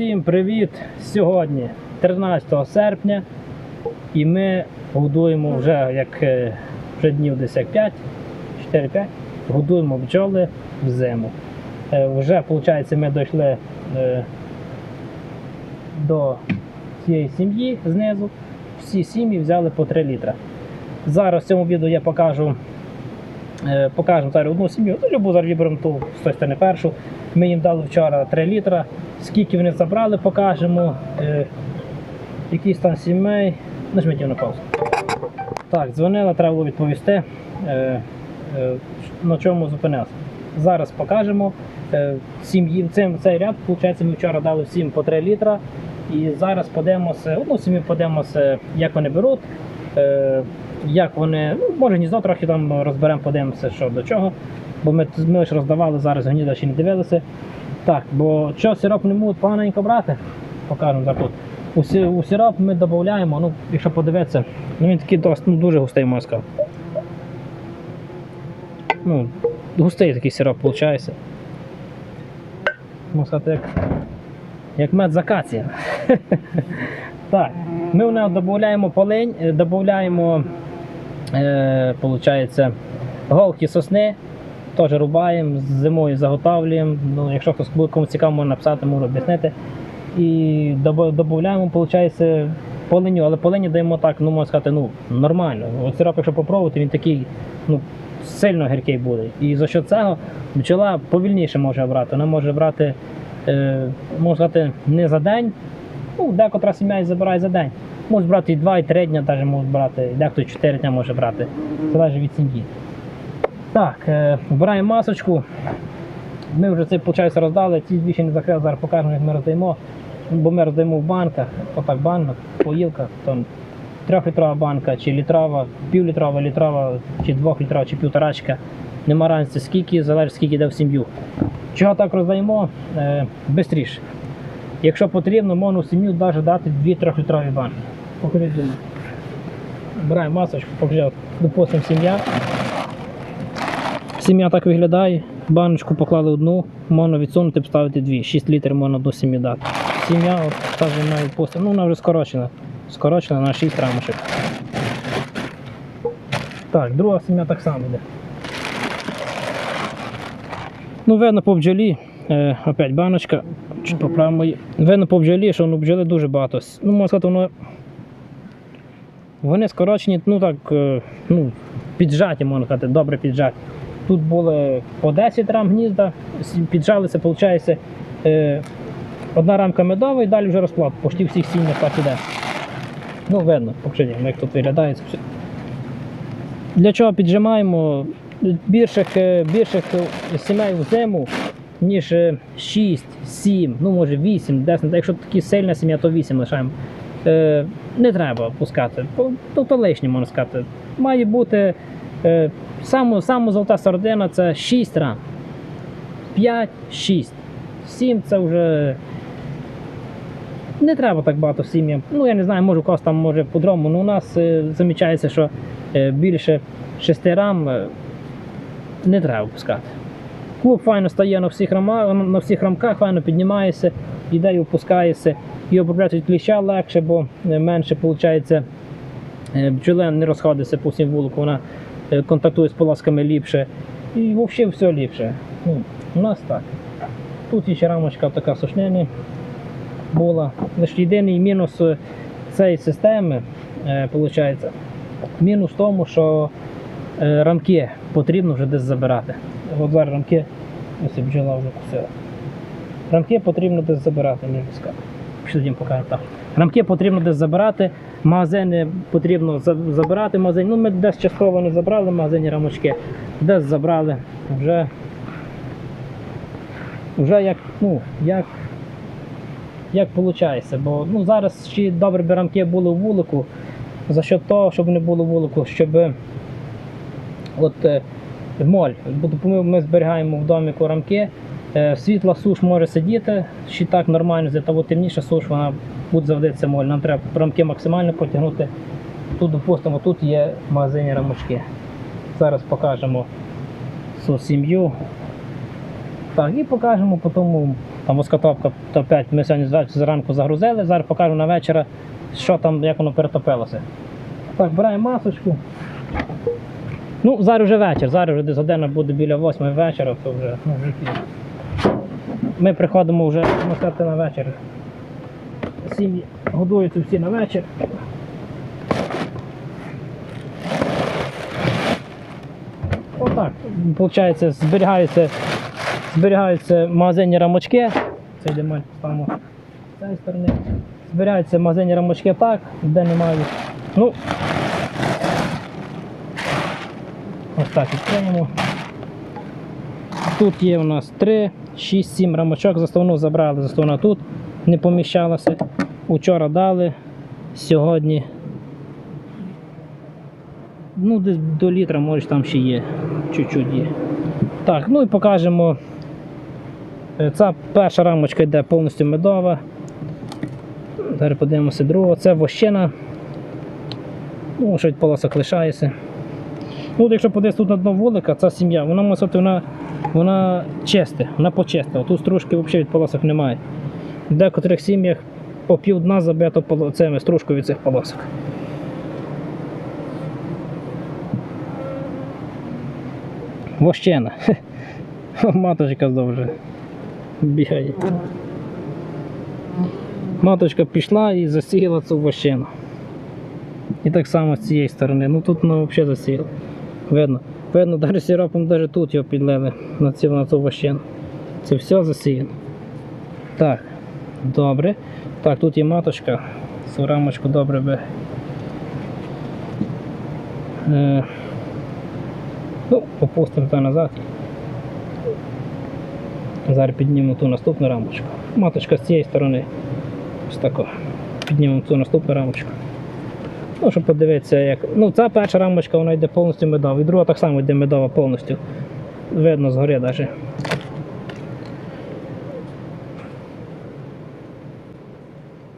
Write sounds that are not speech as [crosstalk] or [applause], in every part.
Всім привіт! Сьогодні 13 серпня і ми годуємо вже як е, вже днів десь як 5, 4-5, годуємо бджоли в зиму. Е, Вже виходить, ми дійшли е, до цієї сім'ї знизу. Всі сім'ї взяли по 3 літра. Зараз в цьому відео я покажу Покажемо зараз одну сім'ю, ну, любу зараз виберемо ту з тої сторони першу. Ми їм дали вчора 3 літра. Скільки вони забрали, покажемо. Е, який стан сімей. Нажміть на паузу. Так, дзвонила, треба було відповісти. Е, е, на чому зупинився. Зараз покажемо. Е, сім'ї, цим, цей ряд, виходить, ми вчора дали всім по 3 літра. І зараз подивимося, одну сім'ю подивимося, як вони беруть. Е, як вони, ну, може гніздо трохи там розберемо, подивимося, що до чого. Бо ми, ми лише роздавали, зараз гнізда ще не дивилися. Так, бо що сироп не можуть поганенько брати, покажемо зараз тут. У, сі- у сироп ми додаємо, ну, якщо подивитися, ну він такий досить, ну, дуже густий сказати. Ну, густий такий сироп виходить. Можна сказати, як, як мед з. [laughs] Так, ми в нього додаємо полинь, е, додаємо, е, получається, голки сосни, теж рубаємо, зимою заготовлюємо. Ну, якщо хтось буде кому цікаво, можна написати, можу об'яснити. І додаємо, виходить, полиню, але полині даємо так, ну можна сказати, ну, нормально. От сироп, якщо попробувати, він такий ну, сильно гіркий буде. І за що цього бджола повільніше може брати. Вона може брати, е, можна сказати, не за день. Ну, декотра сім'я забирає за день. Можуть брати і 2, і 3 дня, навіть можуть брати, дехто 4 дня може брати. Залежить від сім'ї. Так, е, вбираємо масочку. Ми вже це, виходить, роздали, ці дві ще не закрили, зараз покажемо, як ми роздаємо. Бо ми роздаємо в банках, отак банках, поїлках, там трьохлітрова банка, чи літрова, півлітрова, літрова, чи двохлітрова, чи півторачка. Нема разниці скільки, залежить скільки йде в сім'ю. Чого так роздаємо? Е, бистріше. Якщо потрібно, можна в сім'ю навіть дати 2-3 літрові банки. Думаю. Беремо масочку, покажи, допустимо, сім'я. Сім'я так виглядає. Баночку поклали одну, можна відсунути, поставити дві. 6 літрів можна до сім'ї дати. Сім'я, має ну вона вже скорочена. Скорочена на 6 рамочок. Так, друга сім'я так само йде. Ну, видно по бджолі, е, опять баночка, чуть поправимо її. Видно по бджолі, що ну, бджоли дуже багато. Ну, можна сказати, воно. Вони скорочені, ну так, е, ну, піджаті, можна сказати, добре піджаті. Тут були по 10 рам гнізда, піджалися, виходить, е, одна рамка медова і далі вже розплат. Почти всіх сім'ях так іде. Ну, видно, покажіть, як тут виглядає. Для чого піджимаємо? Більших, е, більших сімей в зиму, ніж 6, 7, ну може 8, 10. Якщо такі сильна сім'я, то 8 лишаємо. Е, не треба пускати. То, то, то лишнє можна сказати. Має бути е, саме, золота сардина це 6 рам. 5, 6. 7 це вже. Не треба так багато сім'ям. Ну, я не знаю, може у когось там може по-другому, але у нас е, замічається, що е, більше 6 рам е, не треба пускати. Клуб файно стає на всіх, рама, на всіх рамках, файно піднімається, іде і опускається, і обробляти від кліща легше, бо е, менше виходить, бджола не розходиться по всім вулику, вона е, контактує з полосками ліпше. І взагалі все ліпше. Ну, у нас так. Тут ще рамочка така сушнені була. Лише єдиний мінус е, цієї системи, е, виходить, мінус в тому, що е, рамки потрібно вже десь забирати. От зараз рамки, ось бджола вже кусила. Рамки потрібно десь забирати, не пускати. Їм покажемо. Рамки потрібно десь забирати, магазини потрібно забирати магазин. Ну, ми десь частково не забрали магазині рамочки, десь забрали. Вже, вже як, ну, як, як виходить. Бо ну, зараз ще добре би рамки були у вулику, за що того, щоб не було вулику, щоб от е, моль. Ми зберігаємо в доміку рамки. Е, світла суш може сидіти, ще так нормально, зато от темніша суш, вона буде заводитися моль. Нам треба рамки максимально потягнути. Тут, допустимо, тут є магазинні рамочки. Зараз покажемо сім'ю. Так, і покажемо по тому там воскотопка, то 5 ми сьогодні зранку- загрузили, зараз покажу на вечора, що там, як воно перетопилося. Так, беремо масочку. Ну, зараз вже вечір, зараз вже десь година буде біля 8 вечора, то вже, ну. Ми приходимо вже сказати, на вечір. Сім'ї годуються всі на вечір. Отак. Виходить, зберігаються, зберігаються магазинні рамочки. Це йде ми ставимо з цієї сторони. Зберігаються магазинні рамочки так, де немає. Ну, ось так відкриємо. Тут є у нас 3, 6, 7 рамочок. Заставну забрали, заставна тут не поміщалася. Учора дали, сьогодні. Ну, десь до літра, може там ще є. Чуть-чуть є. Так, ну і покажемо. Е, Ця перша рамочка йде повністю медова. Зараз подивимося другу. Це вощина. Ну, що полосок лишається. Ну, от якщо подивитися тут на дно вулика, ця сім'я, вона може вона, вона чиста, вона почиста. Тут стружки взагалі від полосок немає. В декотрих сім'ях по пів дна забито цими стружкою від цих полосок. Вощена. [laughs] Маточка довже бігає. Маточка пішла і засіяла цю вощину. І так само з цієї сторони. Ну тут ну, взагалі засіяла. Видно. Видно, навіть сиропом навіть тут його підлили на цю, на цю вощину. Це все засіяно. Так, добре. Так, тут є маточка. Цю рамочку добре би. Е, ну, попустимо та назад. Зараз піднімемо ту наступну рамочку. Маточка з цієї сторони. Ось тако. Піднімемо ту наступну рамочку. Ну, щоб подивитися, як. Ну, ця перша рамочка вона йде повністю медова, і друга так само йде медова повністю. Видно згори навіть.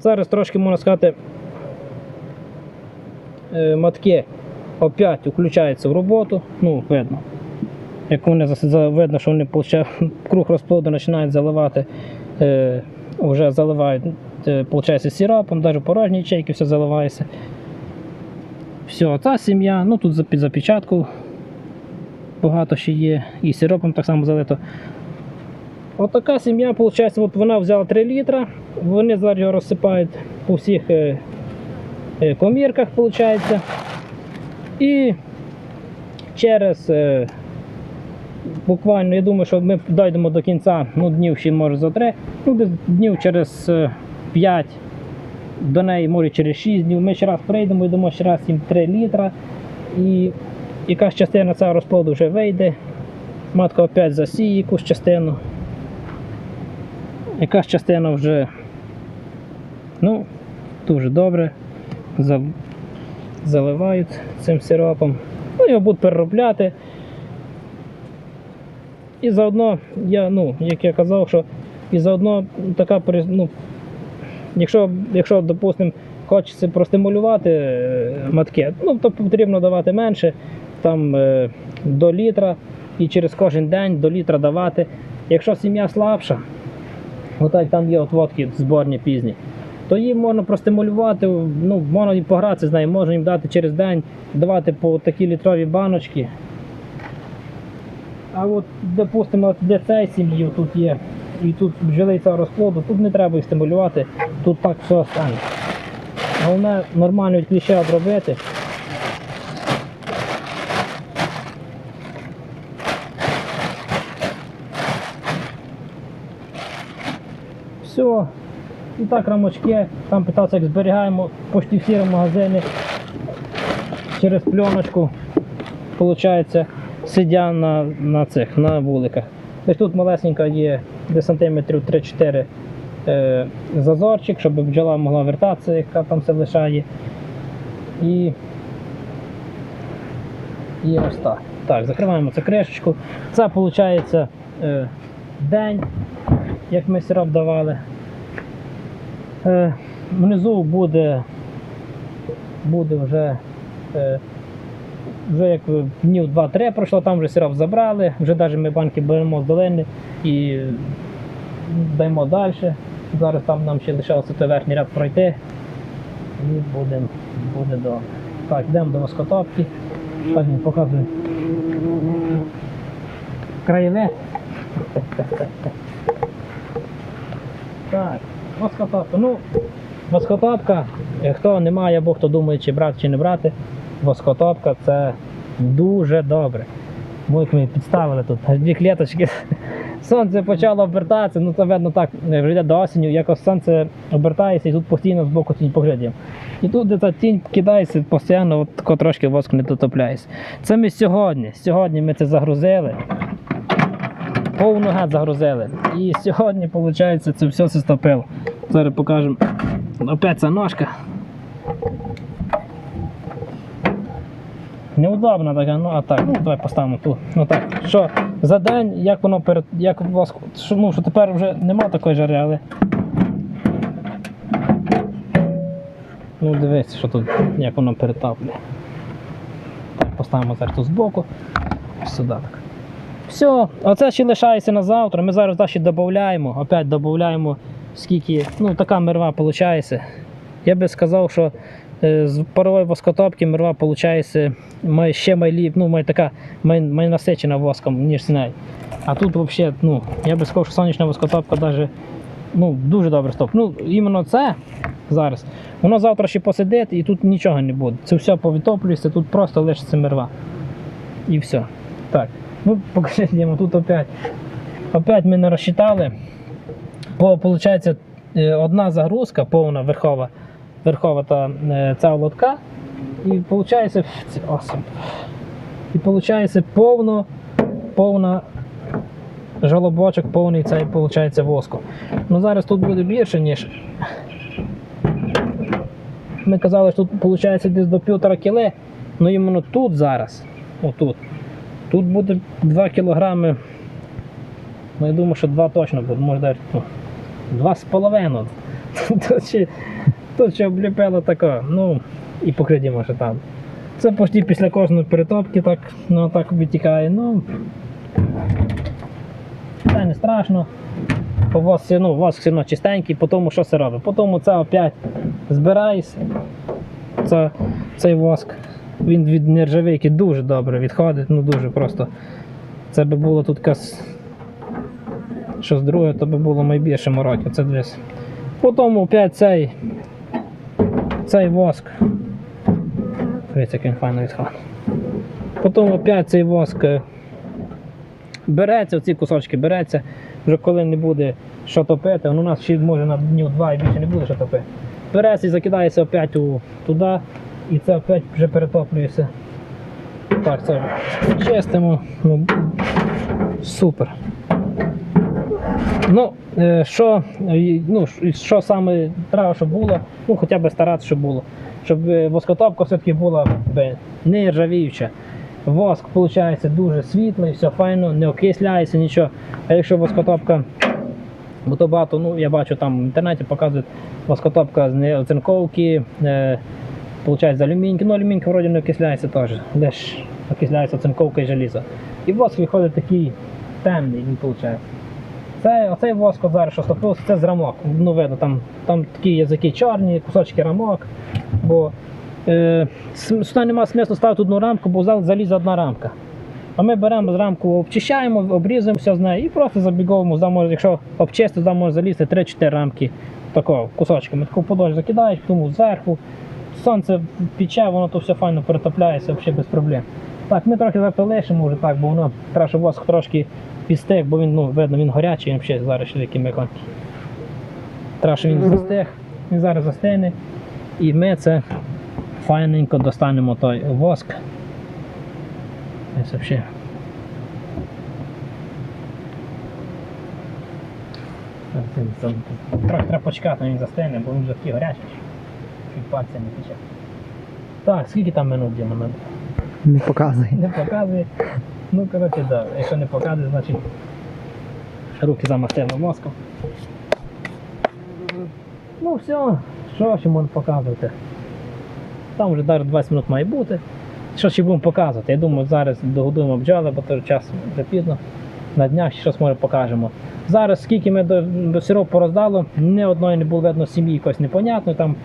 Зараз трошки можна сказати, е, матки опять включаються в роботу. Ну, видно. Як вони видно, що вони круг розплоду починають заливати, е, вже заливають, е, виходить, сиропом, навіть порожні ячейки все заливається. Все, ця сім'я, ну тут під запечатку багато ще є, і сиропом так само залито. Отака сім'я, виходить, от вона взяла 3 літра, вони зараз його розсипають по всіх е, е, комірках, виходить. І через е, буквально, я думаю, що ми дійдемо до кінця, ну днів ще може за 3, ну днів через е, 5 до неї може через 6 днів. Ми ще раз прийдемо і дамо ще раз їм 3 літра. І якась частина цього розплоду вже вийде. Матка опять засіє якусь частину. Якась частина вже ну, дуже добре. Заливають цим сиропом. Ну, його будуть переробляти. І заодно, я, ну, як я казав, що і заодно така ну, Якщо, якщо допустимо, хочеться простимулювати е, матки, ну, то потрібно давати менше, там е, до літра, і через кожен день до літра давати. Якщо сім'я слабша, отак там є от водки зборні пізні, то їм можна простимулювати, ну, можна і погратися з нею, можна їм дати через день, давати по такі літрові баночки. А от, допустимо, для цієї сім'ї тут є, і тут бджолиця розплоду, тут не треба їх стимулювати, тут так все стане. Головне нормально від обробити. Все. І так рамочки, там питався, як зберігаємо почти всі магазини через пленочку, виходить, сидя на, на цих, на вуликах. Ось тут малесенька є де сантиметрів 3-4 е, зазорчик, щоб бджола могла вертатися, яка там все лишає. І, і ось так. Так, закриваємо цю кришечку. Це виходить е, день, як ми сироп давали. Е, внизу буде, буде вже, е, вже як днів 2-3 пройшло, там вже сироп забрали, вже навіть ми банки беремо з долини і даємо далі. Зараз там нам ще лишилося той верхній ряд пройти. І будем, буде добре. Так, йдемо до воскотопки. Так він показує. Краєвид. Так, воскотопка. Ну, воскотопка, е, хто не має або хто думає, чи брати, чи не брати, воскотопка це дуже добре. Ми підставили тут дві клеточки. [laughs] Сонце почало обертатися, ну це видно так, е, вже до осені, якось сонце обертається і тут постійно з боку тінь поглядів. І тут де та тінь кидається, постійно от трошки воск не дотопляється. Це ми сьогодні. Сьогодні ми це загрузили. Повну гад загрузили. І сьогодні, виходить, це все стопило. Зараз покажемо. Опять ця ножка. Неудобна така, ну а так, ну давай поставимо тут. Ну так, що за день, як воно перед. Як у вас. Що, ну, що тепер вже нема такої жари, але. Ну дивись, що тут, як воно перетаплює. Так, поставимо зараз тут збоку. Сюди так. Все, оце ще лишається на завтра. Ми зараз ще додаємо, опять додаємо скільки, ну така мерва виходить. Я би сказав, що е, з парової воскотопки мерва виходить має ще майлі, ну, має така май, май насичена воском, ніж синай. А тут взагалі, ну, я би сказав, що сонячна воскотопка даже, ну, дуже добре стоп. Ну, іменно це зараз. Воно завтра ще посидить і тут нічого не буде. Це все повитоплюється, тут просто лишиться мерва. І все. Так. Ну, [laughs] покажи, Діма, тут опять. Опять ми не розчитали. По, получається, е, одна загрузка повна верхова, верхова та е, ця лотка. І виходить, і виходить повно, повна жалобочок, повний цей виходить воску. Ну зараз тут буде більше, ніж. Ми казали, що тут виходить десь до півтора кіле, ну іменно тут зараз, отут, тут буде 2 кілограми. Ну, я думаю, що 2 точно буде, може навіть ну, 2,5. [laughs] Тут ще, обліпило таке, ну і покридімо, що там. Це почти після кожної перетопки так, ну, так витікає. Ну, це не страшно. У вас, ну, у вас все одно чистенький, по тому що це робить. По тому це опять збирається. Це, цей воск. Він від нержавійки дуже добре відходить, ну дуже просто. Це би було тут якась щось друге, то би було найбільше мороки. Це десь. Потім опять цей, цей воск. Дивіться, як він файно відходить. Потім опять цей воск е, береться, ці кусочки береться, вже коли не буде що топити, ну, у нас ще може на днів два і більше не буде що топити. Береться і закидається опять у, туди, і це опять вже перетоплюється. Так, це чистимо. Ну, супер. Ну, е, що, е, ну, що саме треба, щоб було, ну хоча б старатися, щоб було. Щоб е, воскотопка все-таки була не ржавіюча. Воск, виходить, дуже світлий, все файно, не окисляється нічого. А якщо воскотопка, бо то багато, ну я бачу там в інтернеті показують воскотопка з не- оцинковки, е, виходить, з алюміньки. Ну, алюмінька вроді не окисляється теж. Ж окисляється оцинковка і желізо. І воск виходить такий темний, він виходить. Це, оцей воск зараз, що стопився, це з рамок. Ну, видно, там, там такі язики чорні, кусочки рамок. Бо е, сюди немає смислу ставити одну рамку, бо залізе одна рамка. А ми беремо з рамку, обчищаємо, обрізуємо все з неї і просто забіговуємо, якщо обчистити, сюди може залізти 3-4 рамки такого кусочками. Таку подоль закидаєш, тому зверху. Сонце піче, воно то все файно перетопляється взагалі без проблем. Так, ми трохи запилишимо вже так, бо воно треба, щоб воск трошки підстиг, бо він, ну, видно, він гарячий, він взагалі зараз ще такий м'яконький. Треба, щоб він застиг, він зараз застигне. І ми це файненько достанемо той воск. Взагалі. Це- це- Трохи треба почекати, він застигне, бо він вже такий гарячий. Чуть пальця не пече. Так, скільки там минут Діма? Не показуй. Не показує. Ну, коротше, да. Якщо не показує, значить руки замастили мозком. Ну все, що ще можна показувати? Там вже навіть 20 минут має бути. Що ще будемо показувати? Я думаю, зараз догодуємо бджоли, бо то час вже пізно. на днях щось може покажемо. Зараз, скільки ми до, до сироп пороздало, ні одної не було видно сім'ї якось непонятно. Там,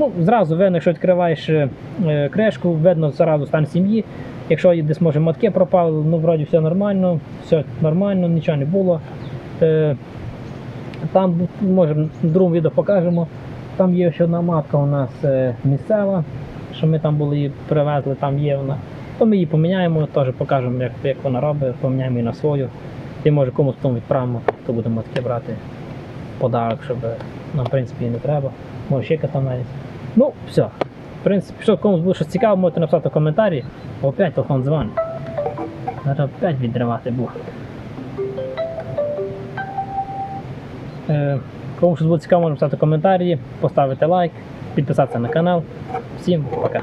ну, зразу видно, якщо відкриваєш е, е, кришку, видно зразу стан сім'ї. Якщо десь може матки пропали, ну вроді все нормально, все нормально, нічого не було. Е, там може в другому відео покажемо. Там є ще одна матка у нас місцева, що ми там були її привезли, там є вона. То ми її поміняємо, теж покажемо, як, як вона робить, поміняємо її на свою. І може комусь потім відправимо, то будемо таке брати подарок, щоб нам, в принципі, і не треба. Може ще там навіть. Ну, все. В принципі, якщо комусь буде щось цікаво, можете написати в коментарі. Опять телефон дзвонить. Треба опять відривати був. Е, Кому щось буде цікаво, написати в коментарі, поставити лайк, підписатися на канал. Всім пока.